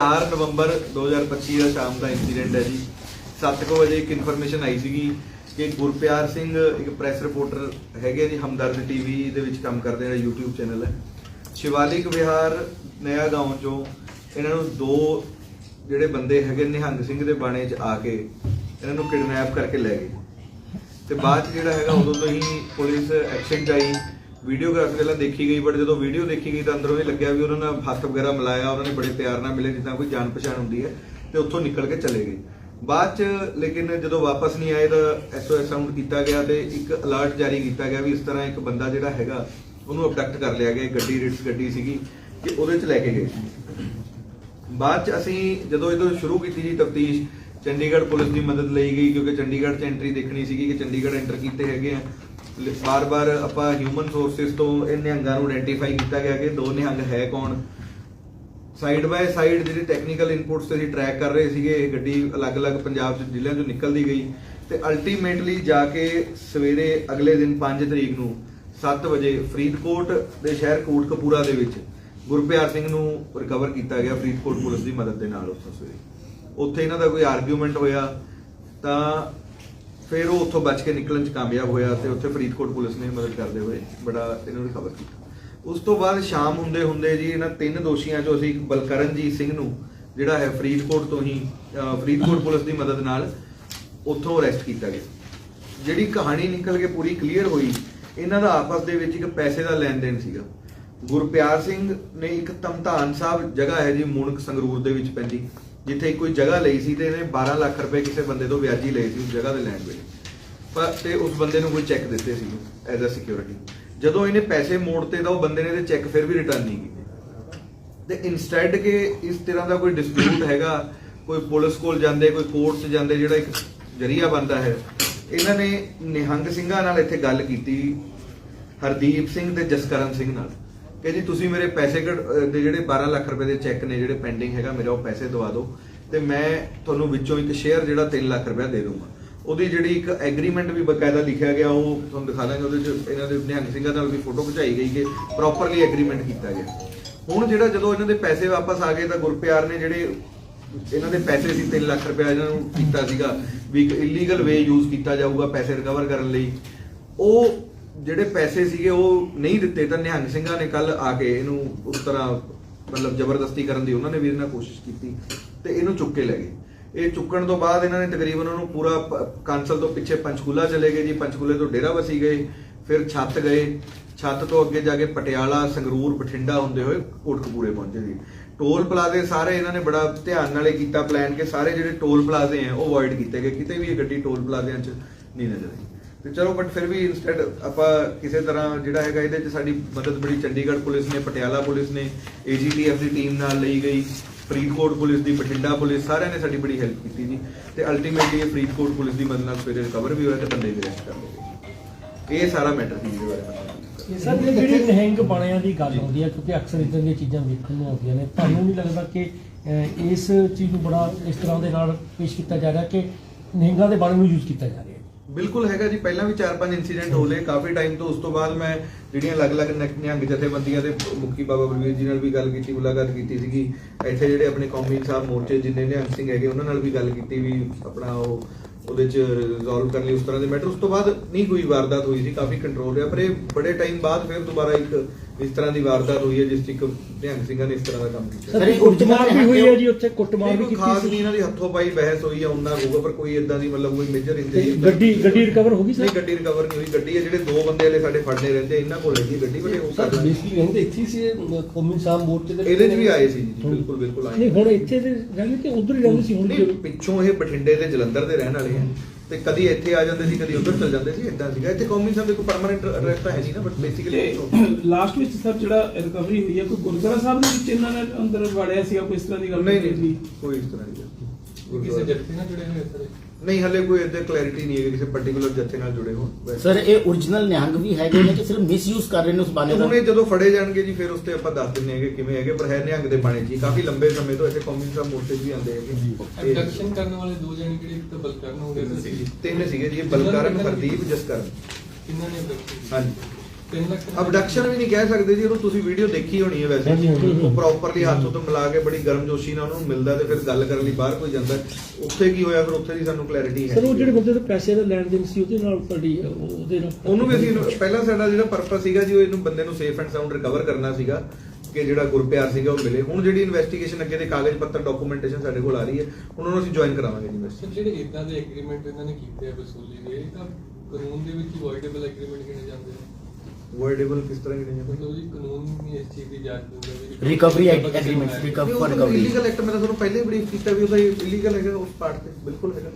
4 ਨਵੰਬਰ 2025 ਦਾ ਸ਼ਾਮ ਦਾ ਇਨਸੀਡੈਂਟ ਹੈ ਜੀ। 7:00 ਵਜੇ ਇੱਕ ਇਨਫੋਰਮੇਸ਼ਨ ਆਈ ਸੀਗੀ ਕਿ ਗੁਰਪਿਆਰ ਸਿੰਘ ਇੱਕ ਪ੍ਰੈਸ ਰਿਪੋਰਟਰ ਹੈਗੇ ਜੀ, ਹਮਦਰਦ ਟੀਵੀ ਦੇ ਵਿੱਚ ਕੰਮ ਕਰਦੇ ਨੇ YouTube ਚੈਨਲ ਹੈ। ਸ਼ਿਵਾਲਿਕ ਵਿਹਾਰ ਨਇਆ ਗਾਉਂ ਚੋਂ ਇਹਨਾਂ ਨੂੰ ਦੋ ਜਿਹੜੇ ਬੰਦੇ ਹੈਗੇ ਨਿਹੰਗ ਸਿੰਘ ਦੇ ਬਾਣੇ 'ਚ ਆ ਕੇ ਇਹਨਾਂ ਨੂੰ ਕਿਡਨੈਪ ਕਰਕੇ ਲੈ ਗਏ। ਤੇ ਬਾਅਦ 'ਚ ਜਿਹੜਾ ਹੈਗਾ ਉਦੋਂ ਤੋਂ ਹੀ ਪੁਲਿਸ ਐਕਸ਼ਨ 'ਚ ਆਈ। ਵੀਡੀਓਗ੍ਰਾਫੀ ਪਹਿਲਾਂ ਦੇਖੀ ਗਈ ਬਟ ਜਦੋਂ ਵੀਡੀਓ ਦੇਖੀ ਗਈ ਤਾਂ ਅੰਦਰੋਂ ਇਹ ਲੱਗਿਆ ਵੀ ਉਹਨਾਂ ਨਾਲ ਹੱਥ ਵਗੈਰਾ ਮਿਲਾਇਆ, ਉਹਨਾਂ ਨੇ ਬੜੇ ਪਿਆਰ ਨਾਲ ਮਿਲੇ, ਜਿੱਦਾਂ ਕੋਈ ਜਾਣ ਪਛਾਣ ਹੁੰਦੀ ਹੈ, ਤੇ ਉੱਥੋਂ ਨਿਕਲ ਕੇ ਚਲੇ ਗਏ। ਬਾਅਦ 'ਚ ਲੇਕਿਨ ਜਦੋਂ ਵਾਪਸ ਨਹੀਂ ਆਏ ਤਾਂ ਐਸਓਐਸ ਸਾਊਂਡ ਕੀਤਾ ਗਿਆ ਤੇ ਇੱਕ ਅਲਰਟ ਜਾਰੀ ਕੀਤਾ ਗਿਆ ਵੀ ਇਸ ਤਰ੍ਹਾਂ ਇੱਕ ਬੰਦਾ ਜਿਹੜਾ ਹੈਗਾ, ਉਹਨੂੰ ਅਬਡਕਟ ਕਰ ਲਿਆ ਗਿਆ ਗੱਡੀ ਰਿਟਸ ਗੱਡੀ ਸੀਗੀ ਕਿ ਉਹਦੇ 'ਚ ਲੈ ਕੇ ਗਏ। ਬਾਅਦ ਚ ਅਸੀਂ ਜਦੋਂ ਇਹਦੋਂ ਸ਼ੁਰੂ ਕੀਤੀ ਜੀ ਤਫਤੀਸ਼, ਚੰਡੀਗੜ੍ਹ ਪੁਲਿਸ ਦੀ ਮਦਦ ਲਈ ਗਈ, ਕਿਉਂਕਿ ਚੰਡੀਗੜ੍ਹ ਚ ਐਂਟਰੀ ਦੇਖਣੀ ਸੀਗੀ ਕਿ ਚੰਡੀਗੜ੍ਹ ਐਂਟਰ ਕੀਤੇ ਹੈਗੇ ਆ। ਬਾਰ-ਬਾਰ ਆਪਾਂ ਹਿਊਮਨ ਸੋਰਸਸ ਤੋਂ ਇਹ ਨਿਹੰਗਾਂ ਨੂੰ ਆਇਡੈਂਟੀਫਾਈ ਕੀਤਾ ਗਿਆ ਕਿ ਦੋ ਨਿਹੰਗ ਹੈ ਕੌਣ? ਸਾਈਡ ਬਾਏ ਸਾਈਡ ਜਿਹੜੀ ਟੈਕਨੀਕਲ ਇਨਪੁਟਸ ਤੇ ਅਸੀਂ ਟਰੈਕ ਕਰ ਰਹੇ ਸੀਗੇ, ਇਹ ਗੱਡੀ ਅਲੱਗ-ਅਲੱਗ ਪੰਜਾਬ ਚ ਜ਼ਿਲ੍ਹਿਆਂ ਚੋਂ ਨਿਕਲਦੀ ਗਈ ਤੇ ਅਲਟੀਮੇਟਲੀ ਜਾ ਕੇ ਸਵੇਰੇ ਅਗਲੇ ਦਿਨ 5 ਤਰੀਕ ਨੂੰ 7 ਵਜੇ ਫਰੀਦਕੋਟ ਦੇ ਸ਼ਹਿਰ ਕੋਟਕਪੂਰਾ ਦੇ ਵਿੱਚ ਗੁਰਪਿਆਰ ਸਿੰਘ ਨੂੰ ਰਿਕਵਰ ਕੀਤਾ ਗਿਆ ਫਰੀਦਕੋਟ ਪੁਲਿਸ ਦੀ ਮਦਦ ਦੇ ਨਾਲ ਉਸ ਸਵੇਰੇ। ਉੱਥੇ ਇਹਨਾਂ ਦਾ ਕੋਈ ਆਰਗੂਮੈਂਟ ਹੋਇਆ ਤਾਂ ਫਿਰ ਉਹ ਉੱਥੋਂ ਬਚ ਕੇ ਨਿਕਲਣ 'ਚ ਕਾਮਯਾਬ ਹੋਇਆ ਤੇ ਉੱਥੇ ਫਰੀਦਕੋਟ ਪੁਲਿਸ ਨੇ ਮਦਦ ਕਰਦੇ ਹੋਏ ਬੜਾ ਇਹਨੂੰ ਰਿਕਵਰ ਕੀਤਾ। ਉਸ ਤੋਂ ਬਾਅਦ ਸ਼ਾਮ ਹੁੰਦੇ ਹੁੰਦੇ ਜੀ ਇਹਨਾਂ ਤਿੰਨ ਦੋਸ਼ੀਆਂ 'ਚੋਂ ਅਸੀਂ ਇੱਕ ਬਲਕਰਨਜੀਤ ਸਿੰਘ ਨੂੰ, ਜਿਹੜਾ ਹੈ ਫਰੀਦਕੋਟ ਤੋਂ ਹੀ ਫਰੀਦਕੋਟ ਪੁਲਿਸ ਦੀ ਮਦਦ ਨਾਲ ਉੱਥੋਂ ਅਰੈਸਟ ਕੀਤਾ ਗਿਆ। ਜਿਹੜੀ ਕਹਾਣੀ ਨਿਕਲ ਕੇ ਪੂਰੀ ਕਲੀਅਰ ਹੋਈ, ਇਹਨਾਂ ਦਾ ਆਪਸ ਦੇ ਵਿੱਚ ਇੱਕ ਪੈਸੇ ਦਾ ਲੈਣ ਦੇਣ ਸੀਗਾ। ਗੁਰਪਿਆਰ ਸਿੰਘ ਨੇ ਇੱਕ ਤਮਤਾਨ ਸਾਹਿਬ ਜਗ੍ਹਾ ਹੈ ਜੀ ਮੁਣਕ ਸੰਗਰੂਰ ਦੇ ਵਿੱਚ ਪੈਂਦੀ, ਜਿੱਥੇ ਕੋਈ ਜਗ੍ਹਾ ਲਈ ਸੀ ਤੇ ਇਹਨੇ 12 ਲੱਖ ਰੁਪਏ ਕਿਸੇ ਬੰਦੇ ਤੋਂ ਵਿਆਜੀ ਲਏ ਸੀ ਉਸ ਜਗ੍ਹਾ ਦੇ ਲੈਣ ਵੇਲੇ। ਪਰ ਤੇ ਉਸ ਬੰਦੇ ਨੂੰ ਕੋਈ ਚੈੱਕ ਦਿੱਤੇ ਸੀ ਐਜ਼ ਅ ਸਿਕਿਉਰਿਟੀ ਜਦੋਂ ਇਹਨੇ ਪੈਸੇ ਮੋੜਤੇ ਤਾਂ ਉਹ ਬੰਦੇ ਨੇ ਤੇ ਚੈੱਕ ਫਿਰ ਵੀ ਰਿਟਰਨ ਨਹੀਂ ਕੀਤੇ। ਤੇ ਇਨਸਟੈਡ ਕਿ ਇਸ ਤਰ੍ਹਾਂ ਦਾ ਕੋਈ ਡਿਸਪਿਊਟ ਹੈਗਾ, ਕੋਈ ਪੁਲਿਸ ਕੋਲ ਜਾਂਦੇ, ਕੋਈ ਕੋਰਟ 'ਚ ਜਾਂਦੇ, ਜਿਹੜਾ ਇੱਕ ਜਰੀਆ ਬਣਦਾ ਹੈ, ਇਹਨਾਂ ਨੇ ਨਿਹੰਗ ਸਿੰਘਾਂ ਨਾਲ ਇੱਥੇ ਗੱਲ ਕੀਤੀ, ਹਰਦੀਪ ਸਿੰਘ ਤੇ ਜਸਕਰਨ ਸਿੰਘ ਨਾਲ। ਕਿ ਜੀ ਤੁਸੀਂ ਮੇਰੇ ਪੈਸੇ ਕੱਢ- ਦੇ ਜਿਹੜੇ 12 ਲੱਖ ਰੁਪਏ ਦੇ ਚੈੱਕ ਨੇ ਜਿਹੜੇ ਪੈਂਡਿੰਗ ਹੈਗਾ, ਮੇਰਾ ਉਹ ਪੈਸੇ ਦਵਾ ਦਿਓ ਤੇ ਮੈਂ ਤੁਹਾਨੂੰ ਵਿੱਚੋਂ ਇੱਕ ਸ਼ੇਅਰ ਜਿਹੜਾ 3 ਲੱਖ ਰੁਪਏ ਦੇ ਦੂੰਗਾ। ਉਹਦੀ ਜਿਹੜੀ ਇੱਕ ਐਗਰੀਮੈਂਟ ਵੀ ਬਕਾਇਦਾ ਲਿਖਿਆ ਗਿਆ, ਉਹ ਤੁਹਾਨੂੰ ਦਿਖਾ ਦਾਂਗੇ, ਉਹਦੇ ਚ ਇਹਨਾਂ ਦੇ ਨਿਹੰਗ ਸਿੰਘਾਂ ਨਾਲ ਵੀ ਫੋਟੋ ਖਿਚਾਈ ਗਈ ਕਿ ਪ੍ਰੋਪਰਲੀ ਐਗਰੀਮੈਂਟ ਕੀਤਾ ਗਿਆ। ਹੁਣ ਜਿਹੜਾ ਜਦੋਂ ਇਹਨਾਂ ਦੇ ਪੈਸੇ ਵਾਪਸ ਆ ਗਏ ਤਾਂ ਗੁਰਪਿਆਰ ਨੇ ਜਿਹੜੇ ਇਹਨਾਂ ਦੇ ਪੈਸੇ ਸੀ 3 ਲੱਖ ਰੁਪਏ ਇਹਨਾਂ ਨੂੰ ਕੀਤਾ ਸੀਗਾ ਵੀ ਇੱਕ ਇਲੀਗਲ ਵੇ ਯੂਜ਼ ਕੀਤਾ ਜਾਊਗਾ ਪੈਸੇ ਰਿਕਵਰ ਕਰਨ ਲਈ। ਉਹ ਜਿਹੜੇ ਪੈਸੇ ਸੀਗੇ ਉਹ ਨਹੀਂ ਦਿੱਤੇ ਤਾਂ ਨਿਹੰਗ ਸਿੰਘਾਂ ਨੇ ਕੱਲ ਆ ਕੇ ਇਹਨੂੰ ਉਸ ਤਰ੍ਹਾਂ ਮਤਲਬ ਜ਼ਬਰਦਸਤੀ ਕਰਨ ਦੀ ਉਹਨਾਂ ਨੇ ਵੀ ਇਹਨਾਂ ਕੋਸ਼ਿਸ਼ ਕੀਤੀ ਤੇ ਇਹਨੂੰ ਚੁੱਕ ਕੇ ਲੈ ਗਏ। ਇਹ ਚੁੱਕਣ ਤੋਂ ਬਾਅਦ ਇਹਨਾਂ ਨੇ ਤਕਰੀਬਨ ਉਹਨੂੰ ਪੂਰਾ ਕਾਂਸਲ ਤੋਂ ਪਿੱਛੇ ਪੰਚਕੂਲਾ ਚਲੇ ਗਏ ਜੀ। ਪੰਚਕੂਲੇ ਤੋਂ ਡੇਰਾ ਵਸੀ ਗਏ, ਫਿਰ ਛੱਤ ਗਏ। ਛੱਤ ਤੋਂ ਅੱਗੇ ਜਾ ਕੇ ਪਟਿਆਲਾ, ਸੰਗਰੂਰ, ਬਠਿੰਡਾ ਹੁੰਦੇ ਹੋਏ ਕੋਟਕਪੂਰੇ ਪਹੁੰਚੇ ਜੀ। ਟੋਲ ਪਲਾਜ਼ੇ ਸਾਰੇ ਇਹਨਾਂ ਨੇ ਬੜਾ ਧਿਆਨ ਨਾਲ ਇਹ ਕੀਤਾ, ਪਲਾਨ ਕਿ ਸਾਰੇ ਜਿਹੜੇ ਟੋਲ ਪਲਾਜ਼ੇ ਆ ਉਹ ਅਵੋਇਡ ਕੀਤੇ ਗਏ। ਕਿਤੇ ਵੀ ਇਹ ਗੱਡੀ ਟੋਲ ਪਲਾਜ਼ਿਆਂ 'ਚ ਨਹੀਂ ਨਜ਼ਰ ਆਈ। ਤੇ ਚਲੋ ਬਟ ਫਿਰ ਵੀ ਇਨਸਟੈਡ ਆਪਾਂ ਕਿਸੇ ਤਰ੍ਹਾਂ ਜਿਹੜਾ ਹੈਗਾ ਇਹਦੇ 'ਚ ਸਾਡੀ ਮਦਦ ਬੜੀ ਚੰਡੀਗੜ੍ਹ ਪੁਲਿਸ ਨੇ, ਪਟਿਆਲਾ ਪੁਲਿਸ ਨੇ ਏਜੀਟੀਐਫ ਦੀ ਟੀਮ ਨਾਲ ਲਈ ਗਈ। ਫਰੀਦਕੋਟ ਪੁਲਿਸ ਦੀ, ਬਠਿੰਡਾ ਪੁਲਿਸ, ਸਾਰਿਆਂ ਨੇ ਸਾਡੀ ਬੜੀ ਹੈਲਪ ਕੀਤੀ ਜੀ। ਤੇ ਅਲਟੀਮੇਟਲੀ ਇਹ ਫਰੀਦਕੋਟ ਪੁਲਿਸ ਦੀ ਮਦਦ ਨਾਲ ਸਵੇਰੇ ਰਿਕਵਰ ਵੀ ਹੋਇਆ ਤੇ ਬੰਦੇ ਵੀ ਅਰੈਸਟ ਕਰ ਲਏ ਇਹ ਸਾਰਾ ਮੈਟਰ ਸੀ ਜਿਹਦੇ ਬਾਰੇ ਪਤਾ ਸਰ, ਇਹ ਜਿਹੜੀ ਨਿਹੰਗ ਬਾਣਿਆਂ ਦੀ ਗੱਲ ਹੁੰਦੀ ਹੈ, ਕਿਉਂਕਿ ਅਕਸਰ ਇਦਾਂ ਦੀਆਂ ਚੀਜ਼ਾਂ ਵੇਖਣ ਨੂੰ ਆਉਂਦੀਆਂ ਨੇ, ਤੁਹਾਨੂੰ ਨਹੀਂ ਲੱਗਦਾ ਕਿ ਇਸ ਚੀਜ਼ ਨੂੰ ਬੜਾ ਇਸ ਤਰ੍ਹਾਂ ਦੇ ਨਾਲ ਪੇਸ਼ ਕੀਤਾ ਜਾ ਰਿਹਾ ਕਿ ਨਿਹੰਗਾਂ ਦੇ ਬਾਣੇ ਨੂੰ ਯੂਜ਼ ਕੀਤਾ ਜਾ ਰਿਹਾ ਬਿਲਕੁਲ ਹੈਗਾ ਜੀ, ਪਹਿਲਾਂ ਵੀ 4-5 ਇਨਸੀਡੈਂਟ ਹੋ ਲਏ ਕਾਫੀ ਟਾਈਮ ਤੋਂ, ਉਸ ਤੋਂ ਬਾਅਦ ਮੈਂ ਜਿਹੜੀਆਂ ਅਲੱਗ-ਅਲੱਗ ਨਿਹੰਗ ਜਥੇਬੰਦੀਆਂ ਦੇ ਮੁਖੀ ਬਾਬਾ ਬਲਵੀਰ ਜੀ ਨਾਲ ਵੀ ਗੱਲ ਕੀਤੀ, ਮੁਲਾਕਾਤ ਕੀਤੀ ਸੀਗੀ। ਇੱਥੇ ਜਿਹੜੇ ਆਪਣੇ ਕੌਮੀ ਸਾਹਿਬ ਮੋਰਚੇ ਜਿੰਨੇ ਨਿਹੰਗ ਸਿੰਘ ਹੈਗੇ, ਉਹਨਾਂ ਨਾਲ ਵੀ ਗੱਲ ਕੀਤੀ ਵੀ ਆਪਣਾ ਉਹ, ਉਹਦੇ ਚ ਰਿਜ਼ੋਲਵ ਕਰਨ ਲਈ ਉਸ ਤਰ੍ਹਾਂ ਦੇ ਮੈਟਰ ਉਸ ਤੋਂ ਬਾਅਦ ਨਹੀਂ ਕੋਈ ਵਾਰਦਾਤ ਹੋਈ ਸੀ, ਕਾਫੀ ਕੰਟਰੋਲ ਰਿਹਾ, ਪਰ ਇਹ ਬੜੇ ਟਾਈਮ ਬਾਅਦ ਫਿਰ ਦੁਬਾਰਾ ਇੱਕ ਇਸ ਤਰ੍ਹਾਂ ਦੀ ਵਾਰਦਾਤ ਹੋਈ ਹੈ ਜਿਸ 'ਚ ਇੱਕ ਸਿੰਘਾਂ ਨੇ ਇਸ ਤਰ੍ਹਾਂ ਦਾ ਕੰਮ ਕੀਤਾ। ਸਰ ਇਹ ਕੁੱਟਮਾਰ ਵੀ ਹੋਈ ਹੈ ਜੀ ਉੱਥੇ ਨਹੀਂ ਕੁੱਟਮਾਰ ਵੀ ਕੋਈ ਕੀਤੀ ਖਾਸ ਸੀ। ਨਹੀਂ ਇਹਨਾਂ ਦੀ ਹੱਥੋਂ ਪਾਈ ਬਹਿਸ ਹੋਈ ਹੈ ਉਹਨਾਂ ਹੋਊਗਾ ਪਰ ਕੋਈ ਇਦਾਂ ਦੀ ਮਤਲਬ ਕੋਈ ਮੇਜਰ ਤੇ ਇੰਜਰੀ ਗੱਡੀ ਗੱਡੀ ਰਿਕਵਰ ਹੋ ਗਈ ਨਹੀਂ ਸਰ ਗੱਡੀ ਰਿਕਵਰ ਨਹੀਂ ਹੋਈ। ਗੱਡੀ ਹੈ ਜਿਹੜੇ ਦੋ ਬੰਦੇ ਵਾਲੇ ਸਾਡੇ ਫੜਨੇ ਰਹਿੰਦੇ ਇਹਨਾਂ ਕੋਲ ਹੈਗੀ ਗੱਡੀ ਬੜੇ ਉਹ ਸਰ ਬੇਸਿਕਲੀ ਕਹਿੰਦੇ ਇੱਥੇ ਹੀ ਸੀ ਇਹ ਕੌਮੀ ਸਾਮ ਮੋਰਚੇ ਦੇ ਇਹਦੇ 'ਚ ਵੀ ਆਏ ਸੀ ਜੀ ਬਿਲਕੁਲ ਬਿਲਕੁਲ ਆਏ ਨਹੀਂ ਹੁਣ ਇੱਥੇ ਦੇ ਰਹਿੰਦੇ ਕਿ ਉਧਰ ਹੀ ਰਹਿੰਦੇ ਸੀ ਹੁਣ ਨਹੀਂ, ਪਿੱਛੋਂ ਇਹ ਬਠਿੰਡੇ ਤੇ ਜਲੰਧਰ ਦੇ ਰਹਿਣ ਵਾਲੇ ਆ। ਤੇ ਕਦੀ ਇੱਥੇ ਆ ਜਾਂਦੇ ਸੀ ਕਦੀ ਉੱਧਰ ਚਲ ਜਾਂਦੇ ਸੀ ਇਦਾਂ ਸੀਗਾ ਇੱਥੇ ਕੌਮੀ ਸਾਹਿਬ ਦੇ ਕੋਈ ਪਰਮਨੈਂਟ ਅਰੈਸਟ ਤਾਂ ਹੈ ਨਹੀਂ ਨਾ ਬਟ ਬੇਸਿਕਲੀ ਲਾਸਟ ਵਿੱਚ ਸਰ ਜਿਹੜਾ ਰਿਕਵਰੀ ਹੋਈ ਹੈ ਕੋਈ ਗੁਰਦੁਆਰਾ ਸਾਹਿਬ ਦੇ ਵਿੱਚ ਇਹਨਾਂ ਨੇ ਅੰਦਰ ਵੜਿਆ ਸੀਗਾ ਕੋਈ ਇਸ ਤਰ੍ਹਾਂ ਦੀ ਗੱਲ ਨਹੀਂ ਨਹੀਂ? ਕੋਈ ਇਸ ਤਰ੍ਹਾਂ ਦੀ ਕਿਸੇ ਜੱਥੇ ਨਾਲ ਜੁੜੇ ਹੋਏ ਸਰ? ਨਹੀਂ ਹਲੇ ਕੋਈ ਇਦਾਂ ਕਲੈਰਿਟੀ ਨਹੀਂ ਹੈ ਕਿ ਕਿਸੇ ਪਾਰਟਿਕੂਲਰ ਜੱਥੇ ਨਾਲ ਜੁੜੇ ਹੋਣ। ਸਰ ਇਹ origignal ਨਿਹੰਗ ਵੀ ਹੈਗੇ ਨੇ ਕਿ ਸਿਰਫ ਮਿਸਯੂਜ਼ ਕਰ ਰਹੇ ਨੇ ਉਸ ਬਾਣੇ ਦਾ? ਹੁਣ ਇਹ ਜਦੋਂ ਫੜੇ ਜਾਣਗੇ ਜੀ ਫਿਰ ਉਸ ਤੇ ਆਪਾਂ ਦੱਸ ਦਿੰਨੇ ਹੈਗੇ ਕਿਵੇਂ ਹੈਗੇ ਪਰ ਹੈ ਨਿਹੰਗ ਦੇ ਬਾਣੇ ਜੀ। ਕਾਫੀ ਲੰਬੇ ਸਮੇਂ ਤੋਂ ਇੱਥੇ ਕੌਮੀ ਸਾਹਿਬ ਮੋਰਚੇ ਵੀ ਆਉਂਦੇ ਹੈਗੇ। ਐਬਡਕਸ਼ਨ ਕਰਨ ਵਾਲੇ ਦੋ ਜਣੇ ਜਿਹੜੇ ਇੱਕ ਤਾਂ ਬਲਕਰਨ ਹੋ ਗਏ ਸੀ ਤਿੰਨ ਸੀਗੇ ਜੀ ਇਹ ਬਲਕਰਨ ਹਰਦੀਪ ਜਸਕਰਨ। ਕਿੰਨਾਂ ਨੇ ਕੀਤਾ? ਹਾਂਜੀ। 3 ਲੱਖ ਅਬਡਕਸ਼ਨ ਵੀ ਨਹੀਂ ਕਹਿ ਸਕਦੇ ਜੀ ਉਹਨੂੰ ਤੁਸੀਂ ਵੀਡੀਓ ਦੇਖੀ ਹੋਣੀ ਹੈ ਵੈਸੇ। ਉਹ ਪ੍ਰੋਪਰਲੀ ਹੱਥ ਉੱਤੇ ਮਿਲਾ ਕੇ ਬੜੀ ਗਰਮਜੋਸ਼ੀ ਨਾਲ ਉਹਨੂੰ ਮਿਲਦਾ ਤੇ ਫਿਰ ਗੱਲ ਕਰਨ ਲਈ ਬਾਹਰ ਕੋਈ ਜਾਂਦਾ। ਉੱਥੇ ਕੀ ਹੋਇਆ ਫਿਰ? ਉੱਥੇ ਦੀ ਸਾਨੂੰ ਕਲੈਰਿਟੀ ਹੈ ਸਰ ਉਹ ਜਿਹੜੇ ਬੰਦੇ ਦੇ ਪੈਸੇ ਦਾ ਲੈਣ ਦੇਣ ਸੀ ਉਹਦੇ ਨਾਲ ਤੁਹਾਡੀ ਉਹ- ਉਹਦੇ ਨਾਲ ਉਹਨੂੰ ਵੀ ਅਸੀਂ ਪਹਿਲਾਂ ਸਾਡਾ ਜਿਹੜਾ ਪਰਪਸ ਸੀਗਾ ਜੀ ਉਹ ਇਹਨੂੰ ਬੰਦੇ ਨੂੰ ਸੇਫ ਐਂਡ ਸਾਊਂਡ ਰਿਕਵਰ ਕਰਨਾ ਸੀਗਾ ਕਿ ਜਿਹੜਾ ਗੁਰਪਿਆਰ ਸੀਗਾ ਉਹ ਮਿਲੇ। ਹੁਣ ਜਿਹੜੀ ਇਨਵੈਸਟੀਗੇਸ਼ਨ ਅੱਗੇ ਦੇ ਕਾਗਜ਼ ਪੱਤਰ ਡਾਕੂਮੈਂਟੇਸ਼ਨ ਸਾਡੇ ਕੋਲ ਆ ਰਹੀ ਹੈ ਹੁਣ ਉਹਨੂੰ ਅਸੀਂ ਜੁਆਇਨ ਕਰਾਵਾਂਗੇ ਜੀ ਸਰ ਜਿਹੜੇ ਇਦਾਂ ਦੇ ਐਗਰੀਮੈਂਟ ਇਹਨਾਂ ਨੇ ਕੀਤੇ ਆ ਵਸੂਲੀ ਦੇ ਇਹ ਤਾਂ ਕਾਨੂੰਨ ਦੇ ਵਿੱਚ ਵੋਇਡੇਬਲ ਐਗਰੀਮੈਂਟ ਕਿਹਨੇ ਜਾਂਦੇ ਨੇ? ਵਰਡੇਬਲ ਕਿਸ ਤਰ੍ਹਾਂ ਕਿਹੜੇ ਜਾਂਦੇ ਮਤਲਬ ਜੀ ਕਾਨੂੰਨ ਨਹੀਂ ਇਸ ਚੀਜ਼ ਦੀ ਜਾਂਚ ਵੀ ਆਪਾਂ act- ਕਿਸੇ ਨੂੰ agreements, ਹੈ। recovery- ਇਲੀਗਲ ਐਕਟ ਮੈਂ ਤਾਂ ਤੁਹਾਨੂੰ ਪਹਿਲੇ ਹੀ ਬਰੀਫ ਕੀਤਾ ਵੀ ਉਹਦਾ ਇਲੀਗਲ ਹੈਗਾ ਉਸ ਪਾਰਟ ਤੇ। ਬਿਲਕੁਲ ਹੈਗਾ।